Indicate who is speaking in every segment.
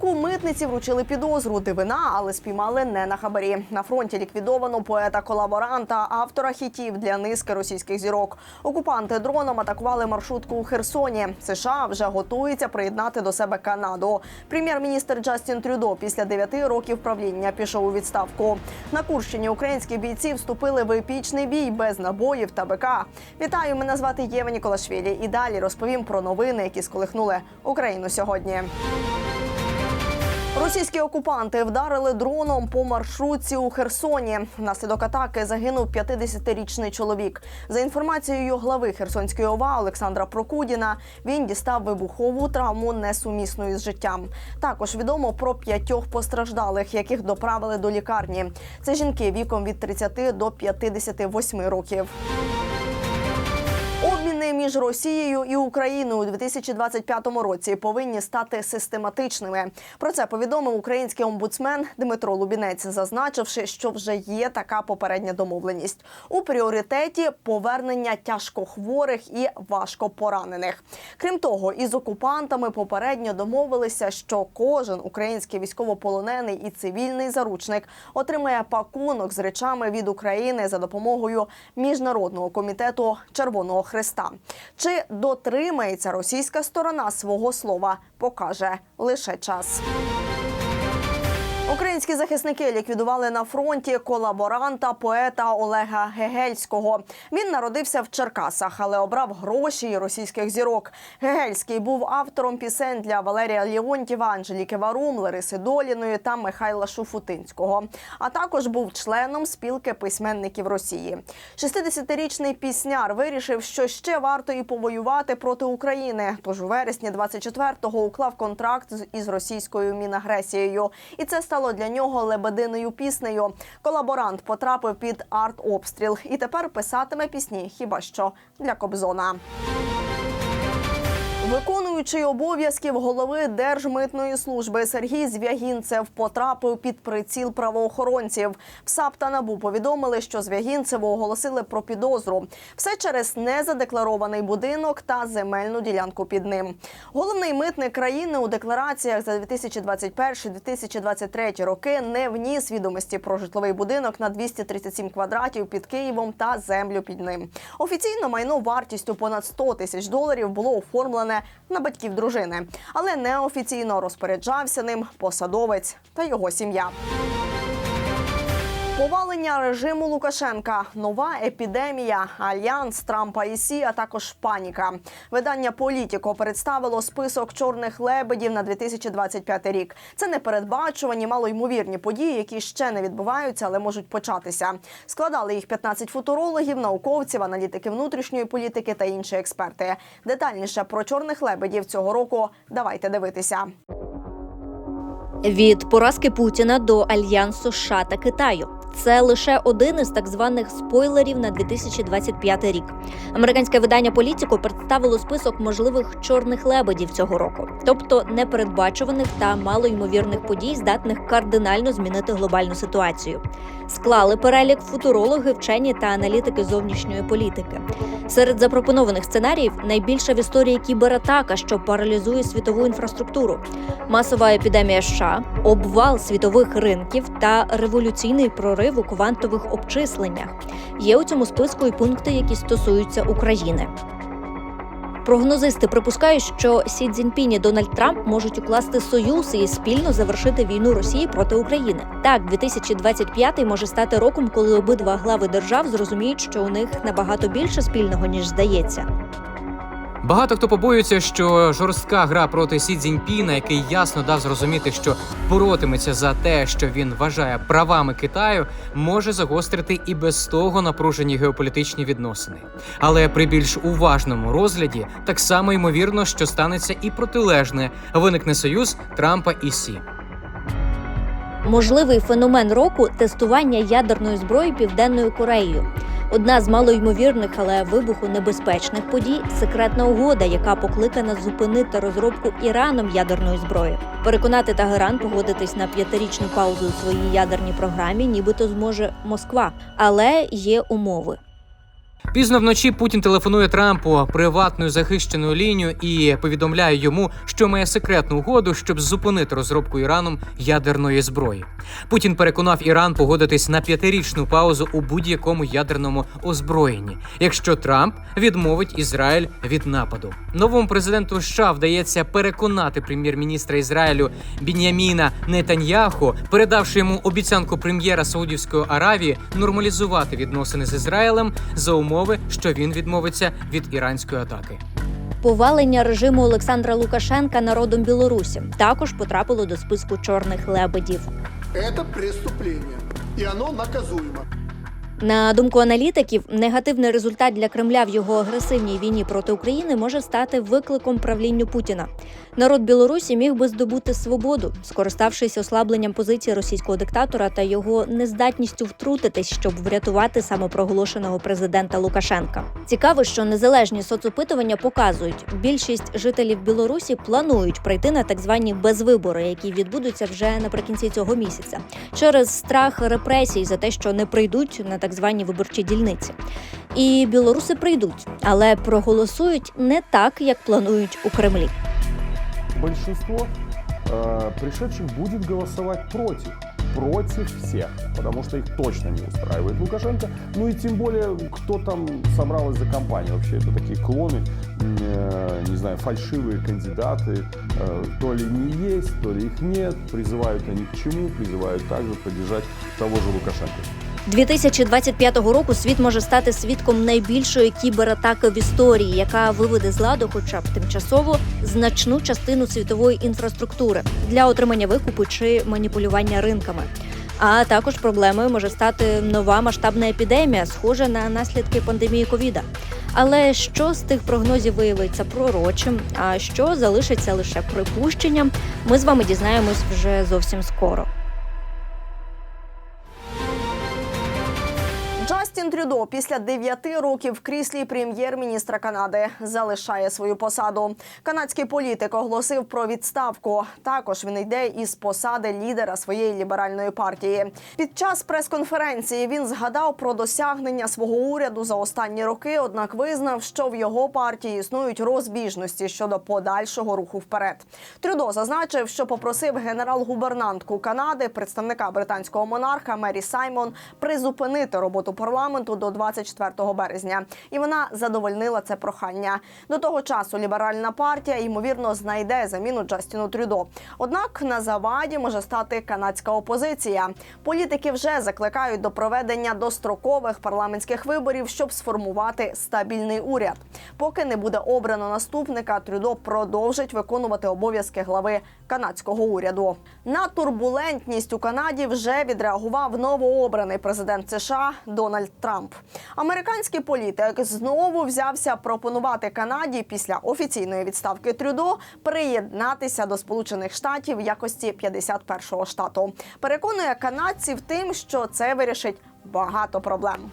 Speaker 1: Працівнику митниці вручили підозру. Дивина, але спіймали не на хабарі. На фронті ліквідовано поета-колаборанта, автора хітів для низки російських зірок. Окупанти дроном атакували маршрутку у Херсоні. США вже готується приєднати до себе Канаду. Прем'єр-міністр Джастін Трюдо після дев'яти років правління пішов у відставку. На Курщині українські бійці вступили в епічний бій без набоїв та БК. Вітаю, мене звати Єва Ніколашвілі. І далі розповім про новини, які сколихнули Україну сьогодні. Російські окупанти вдарили дроном по маршрутці у Херсоні. Внаслідок атаки загинув 50-річний чоловік. За інформацією глави Херсонської ОВА Олександра Прокудіна, він дістав вибухову травму несумісну із життям. Також відомо про п'ятьох постраждалих, яких доправили до лікарні. Це жінки віком від 30 до 58 років. Між Росією і Україною у 2025 році повинні стати систематичними. Про це повідомив український омбудсмен Дмитро Лубінець, зазначивши, що вже є така попередня домовленість. У пріоритеті повернення тяжкохворих і важкопоранених. Крім того, із окупантами попередньо домовилися, що кожен український військовополонений і цивільний заручник отримає пакунок з речами від України за допомогою міжнародного комітету Червоного Христа. Чи дотримається російська сторона свого слова, покаже лише час. Українські захисники ліквідували на фронті колаборанта поета Олега Гегельського. Він народився в Черкасах, але обрав гроші російських зірок. Гегельський був автором пісень для Валерія Леонтьєва, Анжеліки Варум, Лариси Доліної та Михайла Шуфутинського. А також був членом спілки письменників Росії. 60-річний пісняр вирішив, що ще варто і повоювати проти України. Тож у вересні 24-го уклав контракт із російською мінагресією, і це стало для нього лебединою піснею. Колаборант потрапив під артобстріл і тепер писатиме пісні хіба що для Кобзона. Виконуючий обов'язків голови Держмитної служби Сергій Звягінцев потрапив під приціл правоохоронців. В САП та НАБУ повідомили, що Звягінцеву оголосили про підозру. Все через незадекларований будинок та земельну ділянку під ним. Головний митник країни у деклараціях за 2021-2023 роки не вніс відомості про житловий будинок на 237 квадратів під Києвом та землю під ним. Офіційно майно вартістю понад 100 тисяч доларів було оформлене на батьків дружини, але неофіційно розпоряджався ним посадовець та його сім'я. Повалення режиму Лукашенка, нова епідемія, альянс Трампа і Сі, а також паніка. Видання Політіко представило список чорних лебедів на 2025 рік. Це непередбачувані, малоймовірні події, які ще не відбуваються, але можуть початися. Складали їх 15 футурологів, науковців, аналітики внутрішньої політики та інші експерти. Детальніше про чорних лебедів цього року давайте дивитися.
Speaker 2: Від поразки Путіна до альянсу США та Китаю. Це лише один із так званих спойлерів на 2025 рік. Американське видання Політіко представило список можливих чорних лебедів цього року, тобто непередбачуваних та малоймовірних подій, здатних кардинально змінити глобальну ситуацію. Склали перелік футурологи, вчені та аналітики зовнішньої політики. Серед запропонованих сценаріїв найбільша в історії кібератака, що паралізує світову інфраструктуру, масова епідемія США, обвал світових ринків та революційний прорив у квантових обчисленнях. Є у цьому списку і пункти, які стосуються України. Прогнозисти припускають, що Сі Цзіньпінь і Дональд Трамп можуть укласти союз і спільно завершити війну Росії проти України. Так, 2025 може стати роком, коли обидва глави держав зрозуміють, що у них набагато більше спільного ніж здається.
Speaker 3: Багато хто побоюється, що жорстка гра проти Сі Цзіньпіна, який ясно дав зрозуміти, що боротиметься за те, що він вважає правами Китаю, може загострити і без того напружені геополітичні відносини. Але при більш уважному розгляді так само ймовірно, що станеться і протилежне виникне союз Трампа і Сі.
Speaker 2: Можливий феномен року тестування ядерної зброї Південною Кореєю. Одна з малоймовірних, але вибуху небезпечних подій секретна угода, яка покликана зупинити розробку Іраном ядерної зброї. Переконати Тагеран погодитись на п'ятирічну паузу у своїй ядерній програмі, нібито зможе Москва, але є умови.
Speaker 3: Пізно вночі Путін телефонує Трампу приватною захищеною лінією і повідомляє йому, що має секретну угоду, щоб зупинити розробку Іраном ядерної зброї. Путін переконав Іран погодитись на п'ятирічну паузу у будь-якому ядерному озброєнні, якщо Трамп відмовить Ізраїль від нападу. Новому президенту США вдається переконати прем'єр-міністра Ізраїлю Бін'яміна Нетаньяху, передавши йому обіцянку прем'єра Саудівської Аравії нормалізувати відносини з Ізраїлем за умови, що він відмовиться від іранської атаки.
Speaker 2: Повалення режиму Олександра Лукашенка народом Білорусі також потрапило до списку чорних лебедів.
Speaker 4: Це преступлення, і воно наказуемо.
Speaker 2: На думку аналітиків, негативний результат для Кремля в його агресивній війні проти України може стати викликом правлінню Путіна. Народ Білорусі міг би здобути свободу, скориставшись ослабленням позиції російського диктатора та його нездатністю втрутитись, щоб врятувати самопроголошеного президента Лукашенка. Цікаво, що незалежні соцопитування показують, більшість жителів Білорусі планують прийти на так звані безвибори, які відбудуться вже наприкінці цього місяця, через страх репресій за те, що не прийдуть на так звані виборчі дільниці. І білоруси прийдуть, але проголосують не так, як планують у Кремлі.
Speaker 5: Більшість э, пришедших будет голосовать против Против всех, потому что их точно не устраивает Лукашенко. Ну и тем более, кто там собрал из-за компании. Вообще это такие клоны, э, не знаю, фальшивые кандидаты. Э, то ли не есть, то ли их нет. Призывают они к чему? Призывают также поддержать того же Лукашенко.
Speaker 2: 2025 року світ може стати свідком найбільшої кібератаки в історії, яка виведе з ладу, хоча б тимчасово, значну частину світової інфраструктури для отримання викупу чи маніпулювання ринками. А також проблемою може стати нова масштабна епідемія, схожа на наслідки пандемії ковіда. Але що з тих прогнозів виявиться пророчим, а що залишиться лише припущенням, ми з вами дізнаємось вже зовсім скоро.
Speaker 1: Трюдо після 9 років в кріслі прем'єр-міністра Канади залишає свою посаду. Канадський політик оголосив про відставку. Також він йде із посади лідера своєї ліберальної партії. Під час прес-конференції він згадав про досягнення свого уряду за останні роки. Однак визнав, що в його партії існують розбіжності щодо подальшого руху вперед. Трюдо зазначив, що попросив генерал-губернантку Канади, представника британського монарха Мері Саймон, призупинити роботу парламенту до 24 березня, і вона задовольнила це прохання. До того часу ліберальна партія ймовірно знайде заміну Джастіну Трюдо. Однак на заваді може стати канадська опозиція. Політики вже закликають до проведення дострокових парламентських виборів, щоб сформувати стабільний уряд. Поки не буде обрано наступника, Трюдо продовжить виконувати обов'язки глави канадського уряду. На турбулентність у Канаді вже відреагував новообраний президент США Дональд Трамп. Американський політик знову взявся пропонувати Канаді після офіційної відставки Трюдо приєднатися до Сполучених Штатів в якості 51-го штату. Переконує канадців тим, що це вирішить багато проблем.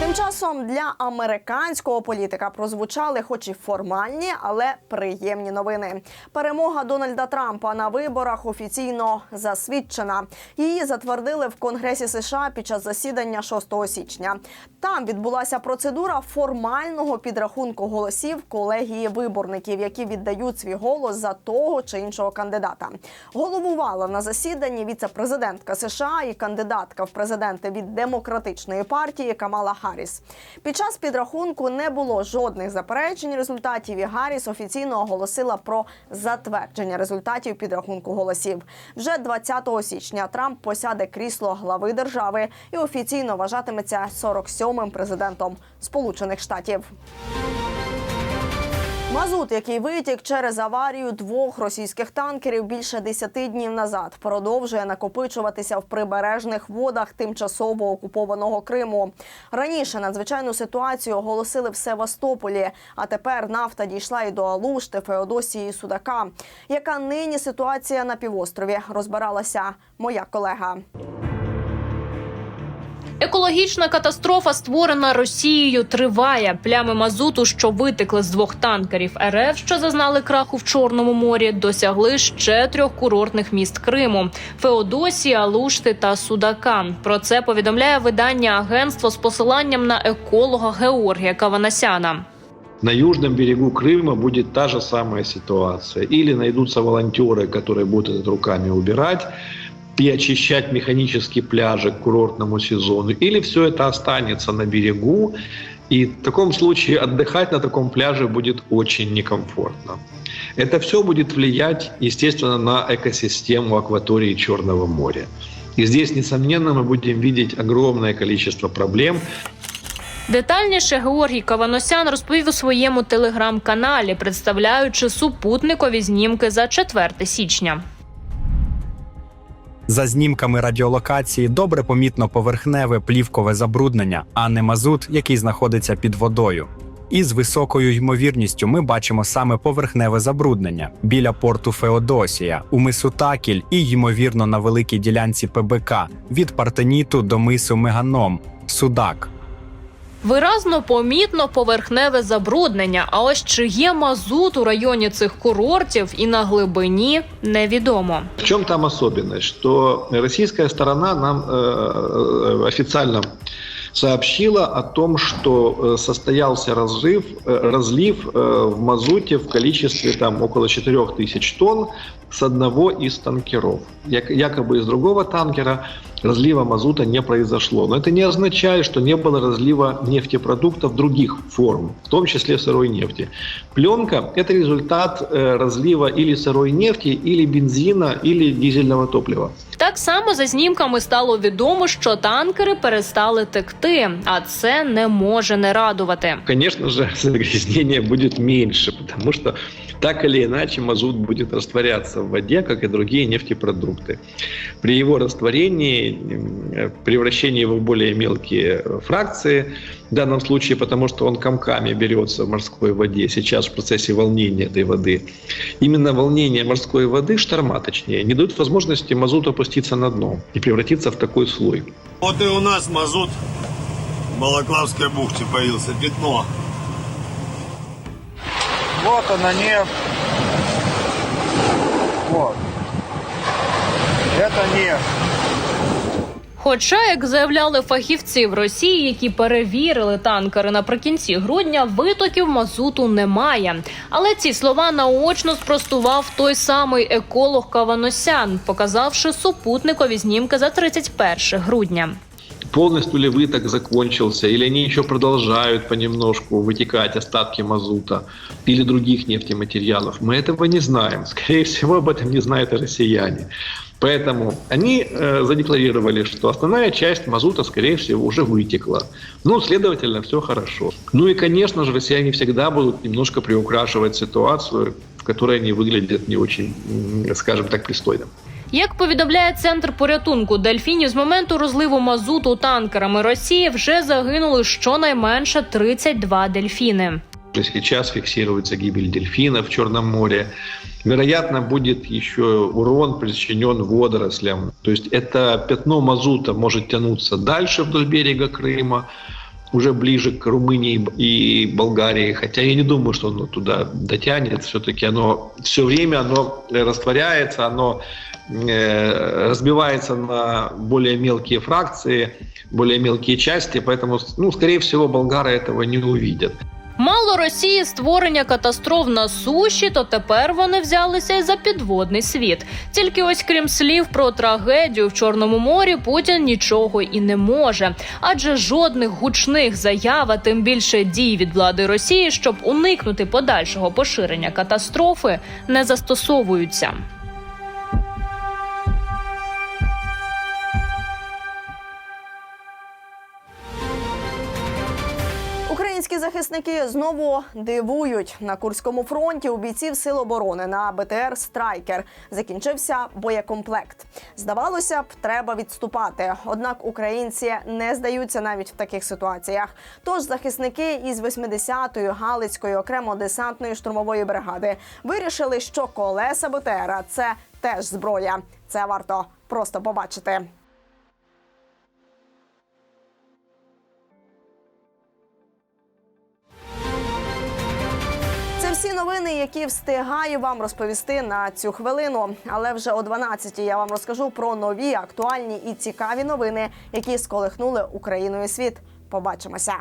Speaker 1: Тим часом для американського політика прозвучали, хоч і формальні, але приємні новини. Перемога Дональда Трампа на виборах офіційно засвідчена. Її затвердили в Конгресі США під час засідання 6 січня. Там відбулася процедура формального підрахунку голосів колегії виборників, які віддають свій голос за того чи іншого кандидата. Головувала на засіданні віце-президентка США і кандидатка в президенти від демократичної партії Камала Харріс. Під час підрахунку не було жодних заперечень результатів. І Гарріс офіційно оголосила про затвердження результатів підрахунку голосів. Вже 20 січня Трамп посяде крісло глави держави і офіційно вважатиметься 47-м президентом Сполучених Штатів. Мазут, який витік через аварію двох російських танкерів більше 10 днів назад, продовжує накопичуватися в прибережних водах тимчасово окупованого Криму. Раніше надзвичайну ситуацію оголосили в Севастополі, а тепер нафта дійшла і до Алушти, Феодосії і Судака. Яка нині ситуація на півострові? Розбиралася моя колега.
Speaker 6: Екологічна катастрофа, створена Росією, триває. Плями мазуту, що витекли з двох танкерів РФ, що зазнали краху в Чорному морі, досягли ще трьох курортних міст Криму: Феодосії, Алушти та Судака. Про це повідомляє видання агентство з посиланням на еколога Георгія Каванасяна.
Speaker 7: На южном берегу Крыма будет та же самая ситуация. Или найдутся волонтеры, которые будут это руками убирать и очищать механически пляжи к курортному сезону, или все это останется на берегу, и в таком случае отдыхать на таком пляже будет очень некомфортно. Это все будет влиять, естественно, на экосистему акватории Черного моря. И здесь, несомненно, мы будем видеть огромное количество проблем,
Speaker 6: Детальніше Георгій Каваносян розповів у своєму телеграм-каналі, представляючи супутникові знімки за 4 січня.
Speaker 8: За знімками радіолокації добре помітно поверхневе плівкове забруднення, а не мазут, який знаходиться під водою. І з високою ймовірністю ми бачимо саме поверхневе забруднення біля порту Феодосія, у мису Такіль і, ймовірно, на великій ділянці ПБК від Партеніту до мису Меганом, Судак.
Speaker 6: Виразно помітно поверхневе забруднення. А ось чи є мазут у районі цих курортів і на глибині невідомо.
Speaker 7: В чем там особенность? Что российская сторона нам э, э, официально сообщила о том, что э, состоялся разрыв, э, разлив э, в мазуте в количестве там около 4 тысяч тонн с одного из танкеров. Як- Якобы из другого танкера разлива мазута не произошло. Но это не означает, что не было разлива нефтепродуктов других форм, в том числе сырой нефти. Пленка – это результат э, разлива или сырой нефти, или бензина, или дизельного топлива.
Speaker 6: Так само за знімками стало відомо, що танкери перестали текти, а це не може не радувати.
Speaker 7: Конечно же, загрязнение будет меньше, потому что так или иначе мазут будет растворяться в воде, как и другие нефтепродукты. При его растворении, превращении его в более мелкие фракции, в данном случае потому, что он комками берется в морской воде, сейчас в процессе волнения этой воды, именно волнение морской воды, шторма точнее, не дают возможности мазуту опуститься на дно и превратиться в такой слой.
Speaker 9: Вот и у нас мазут в Балаклавской бухте появился, пятно.
Speaker 10: Вот она нефть. Вот. Это нефть.
Speaker 6: Хоча, як заявляли фахівці в Росії, які перевірили танкери наприкінці грудня, витоків мазуту немає. Але ці слова наочно спростував той самий еколог Каваносян, показавши супутникові знімки за 31 грудня.
Speaker 7: Полностью ли выток закончился, или они еще продолжают понемножку вытекать остатки мазута или других нефтематериалов, мы этого не знаем. Скорее всего, об этом не знают и россияне. Поэтому они э, задекларировали, что основная часть мазута, скорее всего, уже вытекла. Ну, следовательно, все хорошо. Ну и, конечно же, россияне всегда будут немножко приукрашивать ситуацию, в которой они выглядят не очень, скажем так, пристойно.
Speaker 6: Як повідомляє центр порятунку дельфінів, з моменту розливу мазуту танкерами Росії вже загинули щонайменше 32 дельфіни.
Speaker 7: Сейчас фиксируется гибель дельфина в Черном море. Вероятно, будет еще урон причинен водорослям. То есть это пятно мазута может тянуться дальше вдоль берега Крыма, уже ближе к Румынии и Болгарии. Хотя я не думаю, что оно туда дотянет. Все-таки оно все время оно растворяется, оно э, разбивается на более мелкие фракции, более мелкие части. Поэтому, ну, скорее всего, болгары этого не увидят.
Speaker 6: Мало Росії створення катастроф на суші, то тепер вони взялися за підводний світ. Тільки ось крім слів про трагедію в Чорному морі, Путін нічого і не може, адже жодних гучних заяв, а тим більше дій від влади Росії, щоб уникнути подальшого поширення катастрофи, не застосовуються.
Speaker 1: Захисники знову дивують на Курському фронті. У бійців сил оборони на БТР Страйкер закінчився боєкомплект. Здавалося б, треба відступати. Однак українці не здаються навіть в таких ситуаціях. Тож захисники із 80-ї Галицької окремо-десантної штурмової бригади вирішили, що колеса БТРа – це теж зброя. Це варто просто побачити. Всі новини, які встигаю вам розповісти на цю хвилину. Але вже о 12 я вам розкажу про нові, актуальні і цікаві новини, які сколихнули Україну і світ. Побачимося.